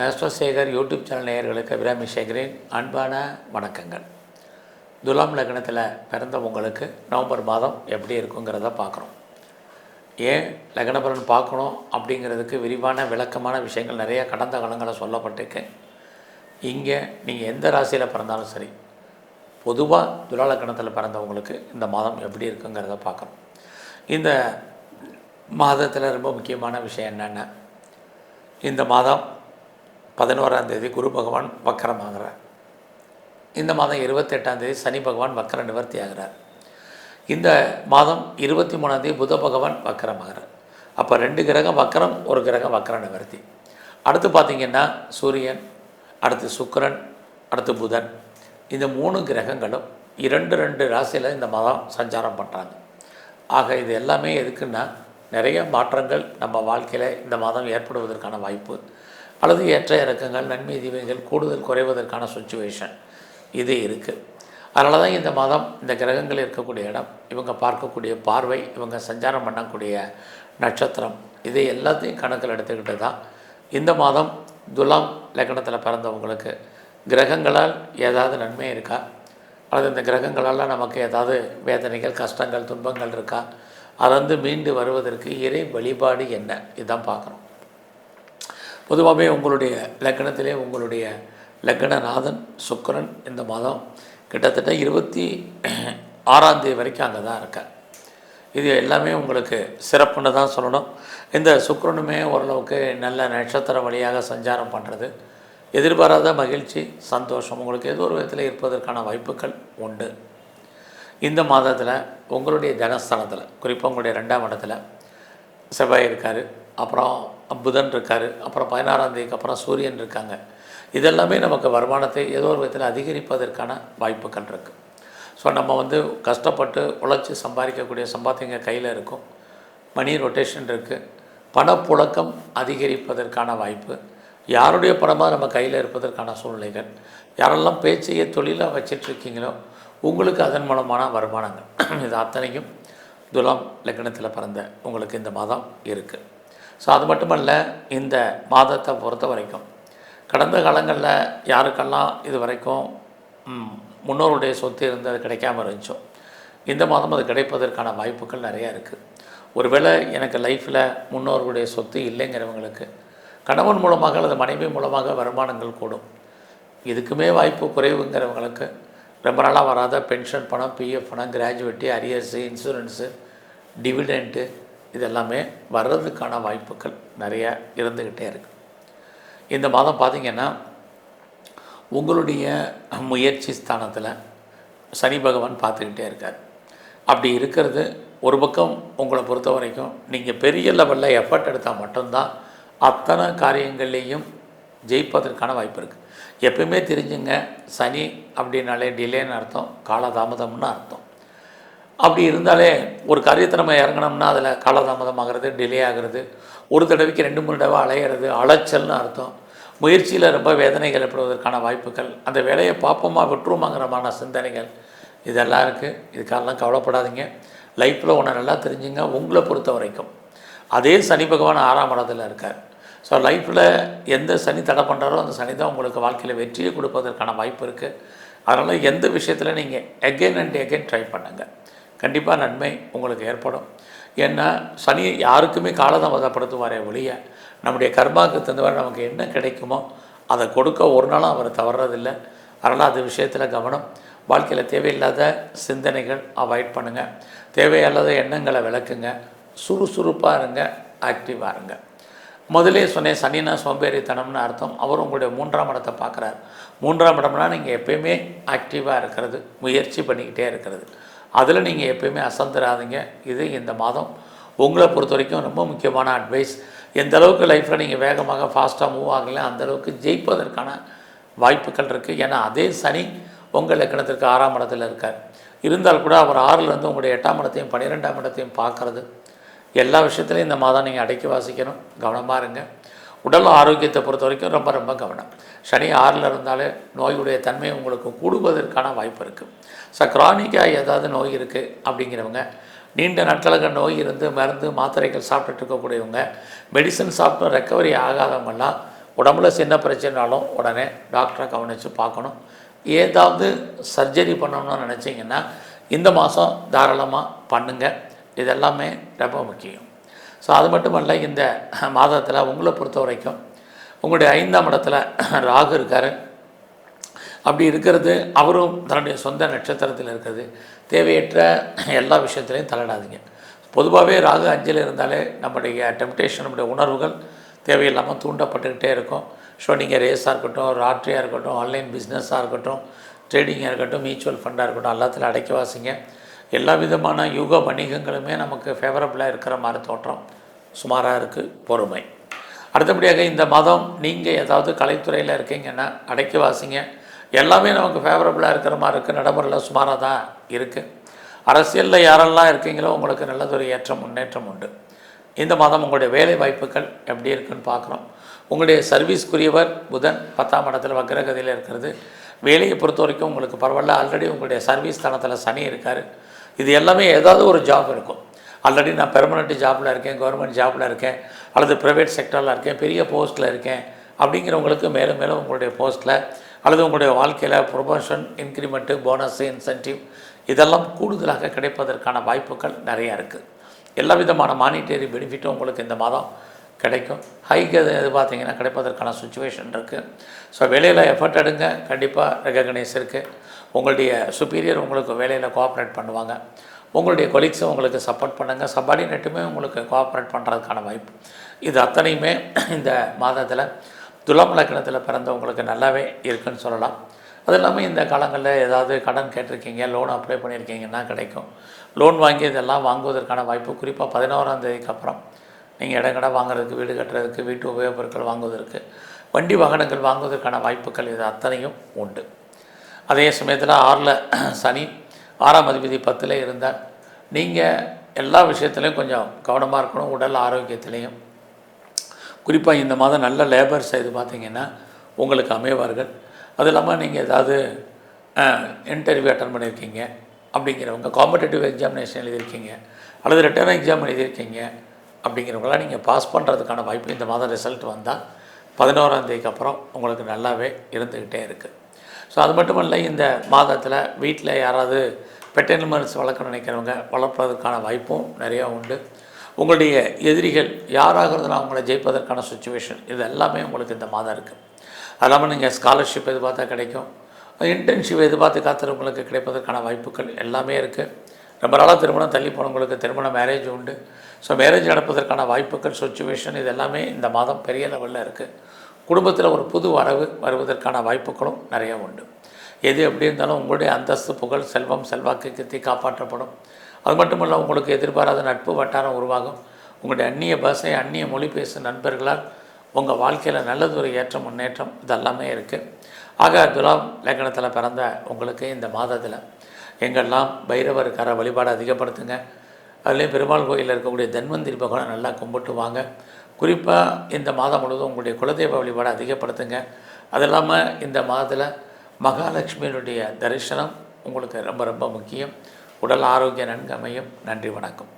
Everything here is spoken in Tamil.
ஆஸ்ட்ரோசேகர் யூடியூப் சேனல் நேயர்களுக்கு அபிராமி சேகரின் அன்பான வணக்கங்கள். துலாம் லக்னத்தில் பிறந்த உங்களுக்கு நவம்பர் மாதம் எப்படி இருக்குங்கிறத பார்க்குறோம். ஏன் லக்னபலன் பார்க்கணும் அப்படிங்கிறதுக்கு விரிவான விளக்கமான விஷயங்கள் நிறைய கடந்த காலங்களில் சொல்லப்பட்டிருக்கு. இங்கே நீங்கள் எந்த ராசியில் பிறந்தாலும் சரி பொதுவாக துலா லக்னத்தில் பிறந்தவங்களுக்கு இந்த மாதம் எப்படி இருக்குங்கிறத பார்க்குறோம். இந்த மாதத்தில் ரொம்ப முக்கியமான விஷயம் என்னென்ன இந்த மாதம் பதினோராம் தேதி குரு பகவான் வக்கரமாகிறார். இந்த மாதம் இருபத்தெட்டாம் தேதி சனி பகவான் வக்கர நிவர்த்தி ஆகிறார். இந்த மாதம் இருபத்தி மூணாம் தேதி புத பகவான் வக்கரமாகிறார். அப்போ ரெண்டு கிரகம் வக்கரம் ஒரு கிரகம் வக்கர நிவர்த்தி. அடுத்து பார்த்திங்கன்னா சூரியன் அடுத்து சுக்கரன் அடுத்து புதன். இந்த மூணு கிரகங்களும் இரண்டு ரெண்டு ராசியில் இந்த மாதம் சஞ்சாரம் பண்ணுறாங்க ஆக இது எல்லாமே எதுக்குன்னா நிறைய மாற்றங்கள் நம்ம வாழ்க்கையில் இந்த மாதம் ஏற்படுவதற்கான வாய்ப்பு. அல்லது ஏற்ற இறக்கங்கள் நன்மை தீமைகள் கூடுதல் குறைவதற்கான சுச்சுவேஷன் இது இருக்குது அதனால தான் இந்த மாதம் இந்த கிரகங்கள் இருக்கக்கூடிய இடம் இவங்க பார்க்கக்கூடிய பார்வை இவங்க சஞ்சாரம் பண்ணக்கூடிய நட்சத்திரம் இது எல்லாத்தையும் கணக்கில் எடுத்துக்கிட்டு தான் இந்த மாதம் துலாம் லக்னத்தில் பிறந்தவங்களுக்கு கிரகங்களால் ஏதாவது நன்மை இருக்கா? அல்லது இந்த கிரகங்களால் நமக்கு ஏதாவது வேதனைகள் கஷ்டங்கள் துன்பங்கள் இருக்கா? அதிலிருந்து மீண்டு வருவதற்கு இறை வழிபாடு என்ன? இதுதான் பார்க்குறோம் பொதுவாகவே உங்களுடைய லக்கணத்திலே உங்களுடைய லக்கணநாதன் சுக்கரன் இந்த மாதம் கிட்டத்தட்ட இருபத்தி ஆறாந்தேதி வரைக்கும் அங்கே தான் இருக்கார். இது எல்லாமே உங்களுக்கு சிறப்புன்னு தான் சொல்லணும். இந்த சுக்கரனுமே ஓரளவுக்கு நல்ல நட்சத்திர வழியாக சஞ்சாரம் பண்ணுறது. எதிர்பாராத மகிழ்ச்சி சந்தோஷம். உங்களுக்கு ஏதோ ஒரு விதத்தில் இருப்பதற்கான வாய்ப்புகள் உண்டு. இந்த மாதத்தில் உங்களுடைய தனஸ்தானத்தில் குறிப்பாக உங்களுடைய ரெண்டாம் இடத்துல செவ்வாய் இருக்கார். அப்புறம் புதன் இருக்கார் அப்புறம் பதினாறாம் தேதிக்கு அப்புறம் சூரியன் இருக்காங்க. இதெல்லாமே நமக்கு வருமானத்தை ஏதோ ஒரு விதத்தில் அதிகரிப்பதற்கான வாய்ப்புகள் இருக்குது ஸோ நம்ம வந்து கஷ்டப்பட்டு உழைச்சி சம்பாதிக்கக்கூடிய சம்பாத்தியங்க கையில் இருக்கும். மணி ரொட்டேஷன் இருக்குது பணப்புழக்கம் அதிகரிப்பதற்கான வாய்ப்பு. யாருடைய பணமாக நம்ம கையில் இருப்பதற்கான சூழ்நிலைகள். யாரெல்லாம் பேச்சையே தொழிலாக வச்சிட்ருக்கீங்களோ உங்களுக்கு அதன் மூலமான வருமானங்கள். இது அத்தனையும் துலாம் லக்னத்தில் பிறந்த உங்களுக்கு இந்த மாதம் இருக்குது ஸோ அது மட்டுமல்ல இந்த மாதத்தை பொறுத்த வரைக்கும். கடந்த காலங்களில் யாருக்கெல்லாம் இது வரைக்கும் முன்னோருடைய சொத்து இருந்து அது கிடைக்காம இருந்துச்சோ இந்த மாதம் அது கிடைப்பதற்கான வாய்ப்புகள் நிறையா இருக்குது ஒருவேளை எனக்கு லைஃப்பில் முன்னோர்களுடைய சொத்து இல்லைங்கிறவங்களுக்கு கணவன் மூலமாக அல்லது மனைவி மூலமாக வருமானங்கள் கூடும். இதுக்குமே வாய்ப்பு குறைவுங்கிறவங்களுக்கு ரொம்ப நாளாக வராத பென்ஷன் பணம் பிஎஃப் பணம் கிராஜுவேட்டி அரியர்ஸு இன்சூரன்ஸு டிவிடெண்ட்டு இதெல்லாமே வர்றதுக்கான வாய்ப்புகள் நிறைய இருந்துக்கிட்டே இருக்குது இந்த மாதம் பார்த்திங்கன்னா உங்களுடைய முயற்சி ஸ்தானத்தில் சனி பகவான் பார்த்துக்கிட்டே இருக்கார். அப்படி இருக்கிறது ஒரு பக்கம் உங்களை பொறுத்த வரைக்கும் நீங்கள் பெரிய லெவலில் எஃபர்ட் எடுத்தால் மட்டும்தான் அத்தனை காரியங்கள்லேயும் ஜெயிப்பதற்கான வாய்ப்பு இருக்குது எப்பயுமே தெரிஞ்சுங்க சனி அப்படின்னாலே டிலேன்னு அர்த்தம் காலதாமதம்னு அர்த்தம். அப்படி இருந்தாலே ஒரு காரியத்தை நம்ம இறங்கினோம்னா அதில் காலதாமதம் ஆகிறது டிலே ஆகிறது. ஒரு தடவைக்கு ரெண்டு மூணு தடவை அலையிறது அலைச்சல்னு அர்த்தம். முயற்சியில் ரொம்ப வேதனைகள் ஏற்படுவதற்கான வாய்ப்புகள் அந்த வேலையை பார்ப்போமா விட்டுருமாங்கிறமான சிந்தனைகள் இதெல்லாம் இருக்குது இதுக்காகலாம் கவலைப்படாதீங்க. லைஃப்பில் ஒன்று நல்லா தெரிஞ்சுங்க. உங்களை பொறுத்த வரைக்கும். அதே சனி பகவான் ஆறாம் இடத்துல இருக்கார். ஸோ லைஃப்பில் எந்த சனி தடை பண்ணுறாரோ அந்த சனி தான் உங்களுக்கு வாழ்க்கையில் வெற்றியை கொடுப்பதற்கான வாய்ப்பு இருக்குது அதனால் எந்த விஷயத்தில் நீங்கள் எகெயின் அண்ட் எகெயின் ட்ரை பண்ணுங்கள் கண்டிப்பாக நன்மை உங்களுக்கு ஏற்படும். ஏன்னா சனி யாருக்குமே காலதாமதப்படுத்துவாரே ஒழிய நம்முடைய கர்மாவுக்கு தந்தவரை நமக்கு என்ன கிடைக்குமோ அதை கொடுக்க ஒரு நாளும் அவர் தவறதில்லை. அதனால் அது விஷயத்தில் கவனம். வாழ்க்கையில் தேவையில்லாத சிந்தனைகள் அவாய்ட் பண்ணுங்கள் தேவையில்லாத எண்ணங்களை விளக்குங்க. சுறுசுறுப்பாக இருங்க. ஆக்டிவாக இருங்க. முதலே சொன்னேன் சனினா சோம்பேறித்தனம்னு அர்த்தம். அவர் உங்களுடைய மூன்றாம் இடத்தை பார்க்குறாரு. மூன்றாம் இடம்னா நீங்கள் எப்பயுமே ஆக்டிவாக இருக்கிறது முயற்சி பண்ணிக்கிட்டே இருக்கிறது. அதில் நீங்கள் எப்பயுமே அசந்துடாதீங்க இது இந்த மாதம். உங்களை பொறுத்த வரைக்கும் ரொம்ப முக்கியமான அட்வைஸ் எந்த அளவுக்கு லைஃப்பில் நீங்கள் வேகமாக ஃபாஸ்ட்டாக மூவ் ஆகல அந்த அளவுக்கு ஜெயிப்பதற்கான வாய்ப்புகள் இருக்குது ஏன்னா அதே சனி உங்கள் லக்கணத்திற்கு ஆறாம் இடத்தில் இருக்கார். இருந்தால் கூட அவர் ஆறிலிருந்து உங்களுடைய எட்டாம் இடத்தையும் பன்னிரெண்டாம் இடத்தையும் பார்க்குறது. எல்லா விஷயத்துலையும் இந்த மாதம் நீங்கள் அடக்கி வாசிக்கணும். கவனமாக இருங்க. உடல் ஆரோக்கியத்தை பொறுத்த வரைக்கும் ரொம்ப ரொம்ப கவனம். சனி ஆறில் இருந்தாலே நோயுடைய தன்மை உங்களுக்கு கூடுவதற்கான வாய்ப்பு இருக்குது ஸோ ஏதாவது நோய் இருக்குது அப்படிங்கிறவங்க நீண்ட நாட்களுக்கு நோய் இருந்து மருந்து மாத்திரைகள் சாப்பிட்டுட்டு இருக்கக்கூடியவங்க மெடிசன் சாப்பிட்டு ரெக்கவரி ஆகாதவங்கெல்லாம் உடம்புல சின்ன பிரச்சனைனாலும் உடனே டாக்டரை கவனித்து பார்க்கணும். ஏதாவது சர்ஜரி பண்ணணும்னு நினச்சிங்கன்னா இந்த மாதம் தாராளமாக பண்ணுங்கள் இதெல்லாமே ரொம்ப முக்கியம். ஸோ அது மட்டுமல்ல இந்த மாதத்தில் உங்களை பொறுத்த வரைக்கும் உங்களுடைய ஐந்தாம் இடத்துல ராகு இருக்கார். அப்படி இருக்கிறது அவரும் தன்னுடைய சொந்த நட்சத்திரத்தில் இருக்கிறது தேவையற்ற எல்லா விஷயத்துலையும் தலையிடாதீங்க பொதுவாகவே ராகு அஞ்சில் இருந்தாலே நம்முடைய டெம்டேஷன் நம்முடைய உணர்வுகள் தேவையில்லாமல் தூண்டப்பட்டுக்கிட்டே இருக்கும். ஸோ நீங்கள் ரேஸாக இருக்கட்டும் ராட்ரியாக இருக்கட்டும் ஆன்லைன் பிஸ்னஸாக இருக்கட்டும் ட்ரேடிங்காக இருக்கட்டும் மியூச்சுவல் ஃபண்டாக இருக்கட்டும் எல்லாத்துலையும் அடைக்க வாசிங்க. எல்லா விதமான யுக வணிகங்களுமே நமக்கு ஃபேவரபுளாக இருக்கிற மாதிரி தோற்றம் சுமாராக இருக்குது பொறுமை. அடுத்தபடியாக இந்த மாதம் நீங்கள் ஏதாவது கலைத்துறையில் இருக்கீங்கன்னா அடைக்கி வாசிங்க. எல்லாமே நமக்கு ஃபேவரபுளாக இருக்கிற மாதிரி இருக்குது நடைமுறையில் சுமாராக தான் இருக்குது அரசியலில் யாரெல்லாம் இருக்கீங்களோ உங்களுக்கு நல்லதொரு ஏற்றம் முன்னேற்றம் உண்டு. இந்த மாதம் உங்களுடைய வேலை வாய்ப்புகள் எப்படி இருக்குன்னு பார்க்குறோம். உங்களுடைய சர்வீஸ்க்குரியவர் புதன் பத்தாம் இடத்துல வக்ரகதியில் இருக்கிறது. வேலையை பொறுத்த வரைக்கும் உங்களுக்கு பரவாயில்ல. ஆல்ரெடி உங்களுடைய சர்வீஸ் தனத்தில் சனி இருக்கார். இது எல்லாமே ஏதாவது ஒரு ஜாப் இருக்கும். ஆல்ரெடி நான் பெர்மனெண்ட் ஜாப்பில் இருக்கேன் கவர்மெண்ட் ஜாப்பில் இருக்கேன் அல்லது ப்ரைவேட் செக்டரில் இருக்கேன் பெரிய போஸ்ட்டில் இருக்கேன் அப்படிங்கிறவங்களுக்கு மேலும் மேலும் உங்களுடைய போஸ்ட்டில் அல்லது உங்களுடைய வாழ்க்கையில் ப்ரொமோஷன் இன்க்ரிமெண்ட்டு போனஸு இன்சென்டிவ் இதெல்லாம் கூடுதலாக கிடைப்பதற்கான வாய்ப்புகள் நிறையா இருக்குது எல்லா விதமான மானிட்டரி பெனிஃபிட்டும் உங்களுக்கு இந்த மாதம் கிடைக்கும். ஹைக்கு இது பார்த்தீங்கன்னா கிடைப்பதற்கான சுச்சுவேஷன் இருக்குது ஸோ வேலையில் எஃபர்ட் எடுங்க. கண்டிப்பாக ரெகக்னைஸ் இருக்குது உங்களுடைய சுப்பீரியர் உங்களுக்கு வேலையில் கோஆப்ரேட் பண்ணுவாங்க. உங்களுடைய கொலீக்ஸும் உங்களுக்கு சப்போர்ட் பண்ணுங்கள் சப்பார்டினேட்டுமே உங்களுக்கு கோஆப்ரேட் பண்ணுறதுக்கான வாய்ப்பு. இது அத்தனையுமே இந்த மாதத்தில் துலாம் லக்னத்தில் பிறந்தவங்களுக்கு நல்லாவே இருக்குன்னு சொல்லலாம். அது இல்லாமல் இந்த காலங்களில் ஏதாவது கடன் கேட்டிருக்கீங்க லோன் அப்ளை பண்ணியிருக்கீங்கன்னா கிடைக்கும். லோன் வாங்கி இதெல்லாம் வாங்குவதற்கான வாய்ப்பு குறிப்பாக பதினோராந்தேதிக்கு அப்புறம். நீங்கள் இடங்கடை வாங்குறதுக்கு வீடு கட்டுறதுக்கு வீட்டு உபயோகப் பொருட்கள் வாங்குவதற்கு வண்டி வாகனங்கள் வாங்குவதற்கான வாய்ப்புகள் இது அத்தனையும் உண்டு. அதே சமயத்தில் ஆறில் சனி ஆறாம் அதிபதி பத்தில் இருந்தால் நீங்கள் எல்லா விஷயத்துலையும் கொஞ்சம் கவனமாக இருக்கணும் உடல் ஆரோக்கியத்திலையும். குறிப்பாக இந்த மாதம் நல்ல லேபர்ஸ் இது பார்த்தீங்கன்னா உங்களுக்கு அமைவார்கள். அது இல்லாமல் நீங்கள் ஏதாவது இன்டர்வியூ அட்டன் பண்ணியிருக்கீங்க அப்படிங்கிறவங்க காம்படேட்டிவ் எக்ஸாமினேஷன் எழுதியிருக்கீங்க அல்லது ரிட்டர்ன் எக்ஸாம் எழுதியிருக்கீங்க அப்படிங்கிறவங்களாம் நீங்கள் பாஸ் பண்ணுறதுக்கான வாய்ப்பு இந்த மாதம் ரிசல்ட் வந்தால் பதினோராந்தேதிக்கு அப்புறம் உங்களுக்கு நல்லாவே இருந்துக்கிட்டே இருக்குது ஸோ அது மட்டும் இல்லை இந்த மாதத்தில் வீட்டில் யாராவது பெட் வளர்க்க நினைக்கிறவங்க வளர்ப்பதற்கான வாய்ப்பும் நிறையா உண்டு. உங்களுடைய எதிரிகள் யாராக இருந்தாலும் அவங்கள ஜெயிப்பதற்கான சுச்சுவேஷன் இது எல்லாமே உங்களுக்கு இந்த மாதம் இருக்குது அது இல்லாமல் நீங்கள் ஸ்காலர்ஷிப் எதிர்பார்த்தா கிடைக்கும். இன்டர்ன்ஷிப் எதிர்பார்த்து காத்திருவங்களுக்கு கிடைப்பதற்கான வாய்ப்புகள் எல்லாமே இருக்குது ரொம்ப நாளாக திருமணம் தள்ளி போனவங்களுக்கு திருமண மேரேஜ் உண்டு. ஸோ மேரேஜ் நடப்பதற்கான வாய்ப்புகள் சுச்சுவேஷன் இது எல்லாமே இந்த மாதம் பெரிய லெவலில் இருக்குது குடும்பத்தில் ஒரு புது வரவு வருவதற்கான வாய்ப்புகளும் நிறைய உண்டு. எது எப்படி இருந்தாலும் உங்களுடைய அந்தஸ்து புகழ் செல்வம் செல்வாக்கு கித்தி காப்பாற்றப்படும். அது மட்டுமல்ல உங்களுக்கு எதிர்பாராத நட்பு வட்டாரம் உருவாகும். உங்களுடைய அந்நிய பாஷை அந்நிய மொழி பேசும் நண்பர்களால் உங்கள் வாழ்க்கையில் நல்லது ஒரு ஏற்றம் முன்னேற்றம் இதெல்லாமே இருக்குது ஆக துலாம் லக்கணத்தில் பிறந்த உங்களுக்கு இந்த மாதத்தில் எங்கெல்லாம் பைரவர் வழிபாடு அதிகப்படுத்துங்க அதுலேயும் பெருமாள் கோயிலில் இருக்கக்கூடிய தன்வந்திரி பகவானை நல்லா கும்பிட்டு வாங்க குறிப்பாக இந்த மாதம் முழுவதும் உங்களுடைய குலதெய்வ வழிபாடு அதிகப்படுத்துங்க. அது இல்லாமல் இந்த மாதத்தில் மகாலட்சுமியினுடைய தரிசனம் உங்களுக்கு ரொம்ப ரொம்ப முக்கியம். உடல் ஆரோக்கிய நன்கு அமையும். நன்றி வணக்கம்.